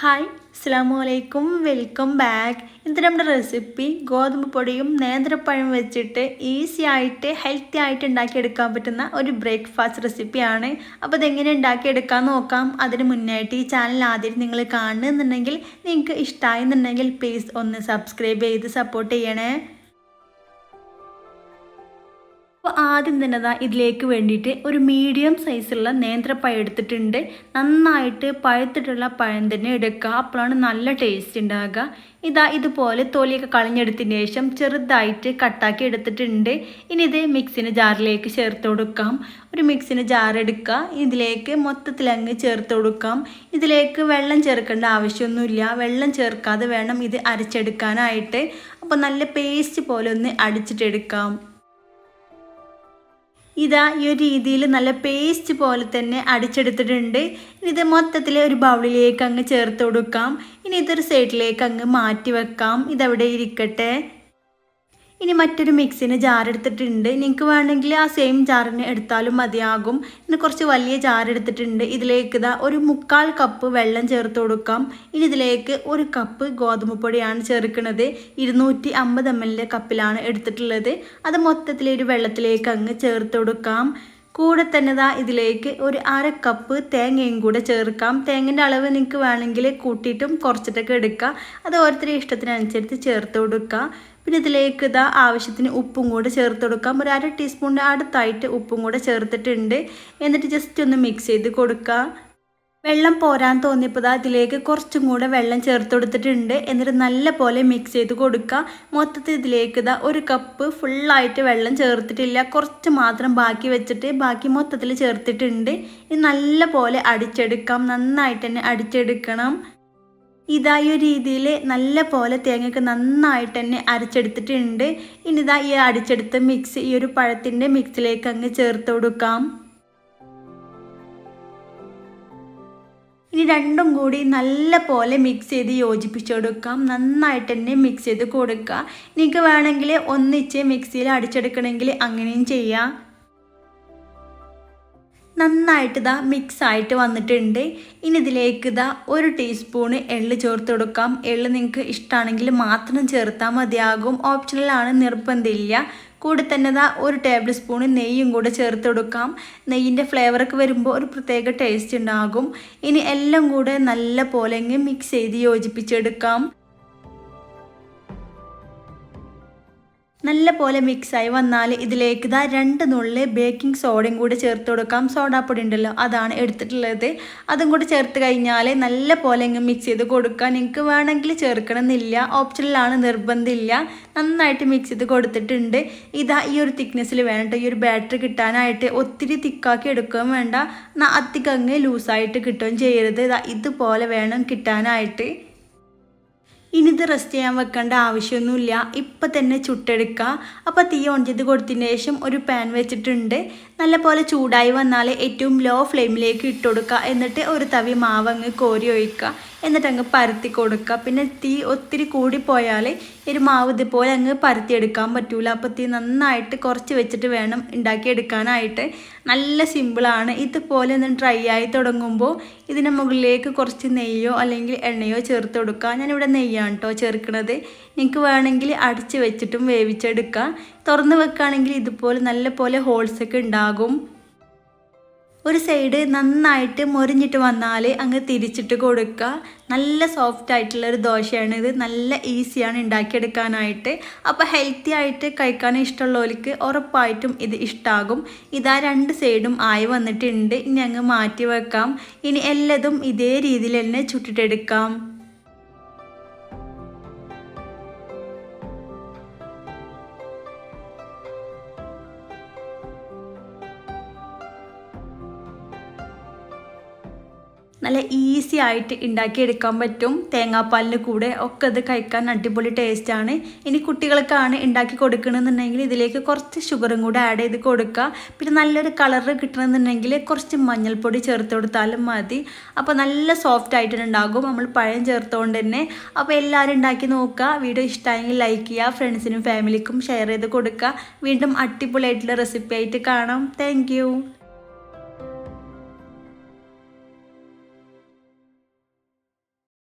Hi അസ്സാം വലൈക്കും welcome back ഇന്നത്തെ നമ്മുടെ റെസിപ്പി ഗോതമ്പ് പൊടിയും നേന്ത്രപ്പഴം വെച്ചിട്ട് ഈസി ആയിട്ട് ഹെൽത്തി ആയിട്ട് ഉണ്ടാക്കിയെടുക്കാൻ പറ്റുന്ന ഒരു ബ്രേക്ക്ഫാസ്റ്റ് റെസിപ്പിയാണ് അപ്പോൾ ഇതെങ്ങനെ ഉണ്ടാക്കിയെടുക്കാൻ നോക്കാം. അതിന് മുന്നായിട്ട് ഈ ചാനൽ ആദ്യം നിങ്ങൾ കാണുന്നുണ്ടെങ്കിൽ നിങ്ങൾക്ക് ഇഷ്ടമായെന്നുണ്ടെങ്കിൽ പ്ലീസ് ഒന്ന് സബ്സ്ക്രൈബ് ചെയ്ത് സപ്പോർട്ട് ചെയ്യണേ. ആദ്യം തന്നെ ദാ ഇതിലേക്ക് വേണ്ടിയിട്ട് ഒരു മീഡിയം സൈസുള്ള നേന്ത്രപ്പഴം എടുത്തിട്ടുണ്ട്. നന്നായിട്ട് പഴുത്തിട്ടുള്ള പഴം തന്നെ എടുക്കുക. അപ്പോഴാണ് നല്ല ടേസ്റ്റ് ഉണ്ടാകുക. ഇതാ ഇതുപോലെ തൊലിയൊക്കെ കളഞ്ഞെടുത്തതിന് ശേഷം ചെറുതായിട്ട് കട്ടാക്കി എടുത്തിട്ടുണ്ട്. ഇനി ഇത് മിക്സിന് ജാറിലേക്ക് ചേർത്ത് കൊടുക്കാം. ഒരു മിക്സിന് ജാർ എടുക്കുക. ഇതിലേക്ക് മൊത്തത്തിൽ അങ്ങ് ചേർത്ത് കൊടുക്കാം. ഇതിലേക്ക് വെള്ളം ചേർക്കേണ്ട ആവശ്യമൊന്നുമില്ല. വെള്ളം ചേർക്കാതെ വേണം ഇത് അരച്ചെടുക്കാനായിട്ട്. അപ്പോൾ നല്ല പേസ്റ്റ് പോലെ ഒന്ന് അടിച്ചിട്ടെടുക്കാം ഇതാ ഈ ഒരു രീതിയിൽ നല്ല പേസ്റ്റ് പോലെ തന്നെ അടിച്ചെടുത്തിട്ടുണ്ട്. ഇനി ഇത് മൊത്തത്തിൽ ഒരു ബൗളിലേക്ക് അങ്ങ് ചേർത്ത് കൊടുക്കാം. ഇനി ഇതൊരു സൈഡിലേക്ക് അങ്ങ് മാറ്റി വെക്കാം. ഇതവിടെ ഇരിക്കട്ടെ. ഇനി മറ്റൊരു മിക്സിന് ജാർ എടുത്തിട്ടുണ്ട്. നിങ്ങൾക്ക് വേണമെങ്കിൽ ആ സെയിം ജാറിന് എടുത്താലും മതിയാകും. ഇനി കുറച്ച് വലിയ ജാർ എടുത്തിട്ടുണ്ട്. ഇതിലേക്ക് ഇതാ ഒരു മുക്കാൽ കപ്പ് വെള്ളം ചേർത്ത് കൊടുക്കാം. ഇനി ഇതിലേക്ക് ഒരു കപ്പ് ഗോതമ്പ് പൊടിയാണ് ചേർക്കുന്നത്. ഇരുന്നൂറ്റി അമ്പത് എം എൽ കപ്പിലാണ് എടുത്തിട്ടുള്ളത്. അത് മൊത്തത്തിലൊരു വെള്ളത്തിലേക്ക് അങ്ങ് ചേർത്ത് കൊടുക്കാം. കൂടെ തന്നെ ദാ ഇതിലേക്ക് ഒരു അര കപ്പ് തേങ്ങയും കൂടെ ചേർക്കാം. തേങ്ങന്റെ അളവ് നിങ്ങൾക്ക് വേണമെങ്കിൽ കൂട്ടിയിട്ടും കുറച്ചിട്ടൊക്കെ എടുക്കുക അത് ഓരോരുത്തരുടെ ഇഷ്ടത്തിനനുസരിച്ച് ചേർത്ത് കൊടുക്കുക പിന്നെ ഇതിലേക്ക് ഇതാ ആവശ്യത്തിന് ഉപ്പും കൂടെ ചേർത്ത് കൊടുക്കാം. ഒരു അര ടീസ്പൂണിന്റെ അടുത്തായിട്ട് ഉപ്പും കൂടെ ചേർത്തിട്ടുണ്ട്. എന്നിട്ട് ജസ്റ്റ് ഒന്ന് മിക്സ് ചെയ്ത് കൊടുക്കുക വെള്ളം പോരാൻ തോന്നിയപ്പോൾ ഇതിലേക്ക് കുറച്ചും കൂടെ വെള്ളം ചേർത്ത് കൊടുത്തിട്ടുണ്ട്. എന്നിട്ട് നല്ല പോലെ മിക്സ് ചെയ്ത് കൊടുക്കുക മൊത്തത്തിൽ ഇതിലേക്ക് ഇതാ ഒരു കപ്പ് ഫുള്ളായിട്ട് വെള്ളം ചേർത്തിട്ടില്ല. കുറച്ച് മാത്രം ബാക്കി വെച്ചിട്ട് ബാക്കി മൊത്തത്തിൽ ചേർത്തിട്ടുണ്ട്. ഇത് നല്ല പോലെ അടിച്ചെടുക്കാം. നന്നായിട്ട് തന്നെ അടിച്ചെടുക്കണം. ഇതായ രീതിയിൽ നല്ല പോലെ തേങ്ങയൊക്കെ നന്നായിട്ട് തന്നെ അരച്ചെടുത്തിട്ടുണ്ട്. ഇനി ഇതാ ഈ അടിച്ചെടുത്ത മിക്സ് ഈ ഒരു പഴത്തിന്റെ മിക്സിലേക്ക് അങ്ങ് ചേർത്ത് കൊടുക്കാം. ഇനി രണ്ടും കൂടി നല്ല പോലെ മിക്സ് ചെയ്ത് യോജിപ്പിച്ച് കൊടുക്കാം. നന്നായിട്ട് തന്നെ മിക്സ് ചെയ്ത് കൊടുക്കുക നിങ്ങൾക്ക് വേണമെങ്കിൽ ഒന്നിച്ച് മിക്സിയിൽ അടിച്ചെടുക്കണമെങ്കിൽ അങ്ങനെയും ചെയ്യാം. നന്നായിട്ട് ഇതാ മിക്സ് ആയിട്ട് വന്നിട്ടുണ്ട്. ഇനി ഇതിലേക്ക് ഇതാ ഒരു ടീസ്പൂണ് എള്ള് ചേർത്ത് കൊടുക്കാം. എള്ള് നിങ്ങൾക്ക് ഇഷ്ടമാണെങ്കിൽ മാത്രം ചേർത്താൽ മതിയാകും. ഓപ്ഷണലാണ് നിർബന്ധമില്ല. കൂടെ തന്നെ ഇതാ ഒരു ടേബിൾ സ്പൂൺ നെയ്യും കൂടെ ചേർത്ത് കൊടുക്കാം. നെയ്യിന്റെ ഫ്ലേവറൊക്കെ വരുമ്പോൾ ഒരു പ്രത്യേക ടേസ്റ്റ് ഉണ്ടാകും. ഇനി എല്ലാം കൂടെ നല്ല പോലെ മിക്സ് ചെയ്ത് യോജിപ്പിച്ചെടുക്കാം. നല്ല പോലെ മിക്സായി വന്നാൽ ഇതിലേക്ക് ഇതാ രണ്ട് നുള്ളിൽ ബേക്കിംഗ് സോഡയും കൂടി ചേർത്ത് കൊടുക്കാം. സോഡാപ്പൊടി ഉണ്ടല്ലോ അതാണ് എടുത്തിട്ടുള്ളത്. അതും കൂടി ചേർത്ത് കഴിഞ്ഞാൽ നല്ല പോലെ ഇങ്ങ് മിക്സ് ചെയ്ത് കൊടുക്കുക നിങ്ങൾക്ക് വേണമെങ്കിൽ ചേർക്കണമെന്നില്ല. ഓപ്ഷനിലാണ് നിർബന്ധമില്ല. നന്നായിട്ട് മിക്സ് ചെയ്ത് കൊടുത്തിട്ടുണ്ട്. ഇതാ ഈ ഒരു തിക്നെസ്സിൽ വേണ്ട ഈ ഒരു ബാറ്ററി കിട്ടാനായിട്ട് ഒത്തിരി തിക്കാക്കി എടുക്കുകയും വേണ്ട. അധികം ലൂസായിട്ട് കിട്ടുകയും ചെയ്യരുത്. ഇതാ ഇതുപോലെ വേണം കിട്ടാനായിട്ട്. ഇനി ഇത് റെസ്റ്റ് ചെയ്യാൻ വെക്കേണ്ട ആവശ്യമൊന്നുമില്ല. ഇപ്പം തന്നെ ചുട്ടെടുക്കുക അപ്പോൾ തീ ഓൺ ചെയ്ത് കൊടുത്തതിന് ശേഷം ഒരു പാൻ വെച്ചിട്ടുണ്ട്. നല്ല പോലെ ചൂടായി വന്നാൽ ഏറ്റവും ലോ ഫ്ലെയിമിലേക്ക് ഇട്ട് കൊടുക്കുക എന്നിട്ട് ഒരു തവി മാവങ്ങ് കോരി ഒഴിക്കുക എന്നിട്ട് അങ്ങ് പരത്തി കൊടുക്കുക പിന്നെ തീ ഒത്തിരി കൂടിപ്പോയാൽ ഒരു മാവ് ഇതുപോലെ അങ്ങ് പരത്തിയെടുക്കാൻ പറ്റൂല. അപ്പോൾ തീ നന്നായിട്ട് കുറച്ച് വെച്ചിട്ട് വേണം ഉണ്ടാക്കിയെടുക്കാനായിട്ട് നല്ല സിമ്പിളാണ് ഇതുപോലെ ഒന്ന് ഡ്രൈ ആയി തുടങ്ങുമ്പോൾ ഇതിന് മുകളിലേക്ക് കുറച്ച് നെയ്യോ അല്ലെങ്കിൽ എണ്ണയോ ചേർത്ത് കൊടുക്കുക ഞാനിവിടെ നെയ്യാണ് കേട്ടോ ചേർക്കുന്നത് നിങ്ങൾക്ക് വേണമെങ്കിൽ അടച്ച് വെച്ചിട്ടും വേവിച്ചെടുക്കാം. തുറന്ന് വെക്കുകയാണെങ്കിൽ ഇതുപോലെ നല്ല പോലെ ഹോൾസൊക്കെ ഉണ്ടാകും. ഒരു സൈഡ് നന്നായിട്ട് മുറിഞ്ഞിട്ട് വന്നാൽ അങ്ങ് തിരിച്ചിട്ട് കൊടുക്കുക. നല്ല സോഫ്റ്റ് ആയിട്ടുള്ള ഒരു ദോശയാണ് ഇത്. നല്ല ഈസിയാണ് ഉണ്ടാക്കിയെടുക്കാനായിട്ട്. അപ്പോൾ ഹെൽത്തി ആയിട്ട് കഴിക്കാൻ ഇഷ്ടമുള്ളവർക്ക് ഉറപ്പായിട്ടും ഇത് ഇഷ്ടമാകും ഇതാ രണ്ട് സൈഡും ആയി വന്നിട്ടുണ്ട്. ഇനി അങ്ങ് മാറ്റി വെക്കാം. ഇനി എല്ലതും ഇതേ രീതിയിൽ തന്നെ ചുട്ടിട്ടെടുക്കാം. നല്ല ഈസി ആയിട്ട് ഉണ്ടാക്കിയെടുക്കാൻ പറ്റും. തേങ്ങാപ്പാലിന് കൂടെ ഒക്കെ അത് കഴിക്കാൻ അടിപൊളി ടേസ്റ്റാണ് ഇനി കുട്ടികൾക്കാണ് ഉണ്ടാക്കി കൊടുക്കണമെന്നുണ്ടെങ്കിൽ ഇതിലേക്ക് കുറച്ച് ഷുഗറും കൂടെ ആഡ് ചെയ്ത് കൊടുക്കുക. പിന്നെ നല്ലൊരു കളറ് കിട്ടണമെന്നുണ്ടെങ്കിൽ കുറച്ച് മഞ്ഞൾപ്പൊടി ചേർത്ത് കൊടുത്താലും മതി. അപ്പോൾ നല്ല സോഫ്റ്റ് ആയിട്ട് ആയിട്ടുണ്ടാകും നമ്മൾ പഴം ചേർത്തുകൊണ്ട് തന്നെ. അപ്പോൾ എല്ലാവരും ഉണ്ടാക്കി നോക്കുക. വീഡിയോ ഇഷ്ടമായെങ്കിൽ ലൈക്ക് ചെയ്യുക. ഫ്രണ്ട്സിനും ഫാമിലിക്കും ഷെയർ ചെയ്ത് കൊടുക്കുക. വീണ്ടും അടിപൊളിയായിട്ടുള്ള റെസിപ്പി ആയിട്ട് കാണാം. താങ്ക്